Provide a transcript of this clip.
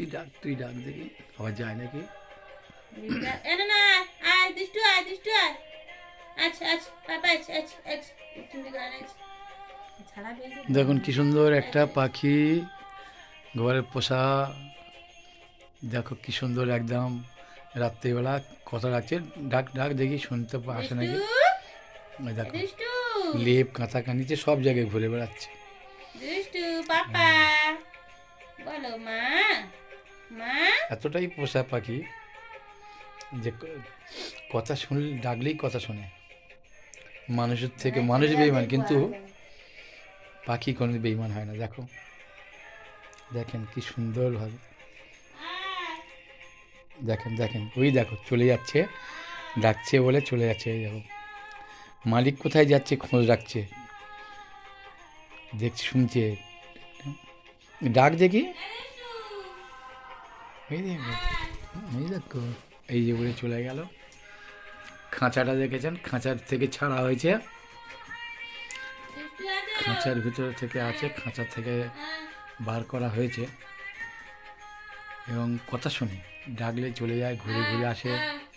তুই ডাক তুই ডাক দেখি। আবার যায় নাকি? এ না না আয় দুষ্টু আয় দুষ্টু আয়। আচ্ছা আচ্ছা আচ্ছা আচ্ছা আচ্ছা দেখুন কি সুন্দর একটা পাখি ঘরের পোষা। দেখো কি সুন্দর একদম রাত্রিবেলা কথা রাখছে। ডাক ডাক দেখি শুনতে আসে নাকি? দেখো লেপ কাঁথা কানিতে সব জায়গায় ঘুরে বেড়াচ্ছে। দুষ্টু পাপা। বলো মা। এতটাই পোষা পাখি যে কথা শুনলে ডাকলেই কথা শোনে। মানুষের থেকে মানুষ বেইমান কিন্তু পাখি কোনো বেইমান হয় না। দেখো দেখেন কি সুন্দরভাবে। দেখেন দেখেন ওই দেখো চলে যাচ্ছে ডাকছে বলে চলে যাচ্ছে এই দেখো। মালিক কোথায় যাচ্ছে খোঁজ রাখছে। দেখছে শুনছে। ডাক দেখি। এই দেখো। এই দেখো। এই যে উড়ে চলে গেল। খাঁচাটা দেখেছেন? খাঁচার থেকে ছাড়া হয়েছে। খাঁচার ভিতরে থেকে আছে। খাঁচা থেকে বার করা হয়েছে। এবং কথা শুনি। ডাকলে চলে যায় ঘুরে ঘুরে আসে। হ্যাঁ।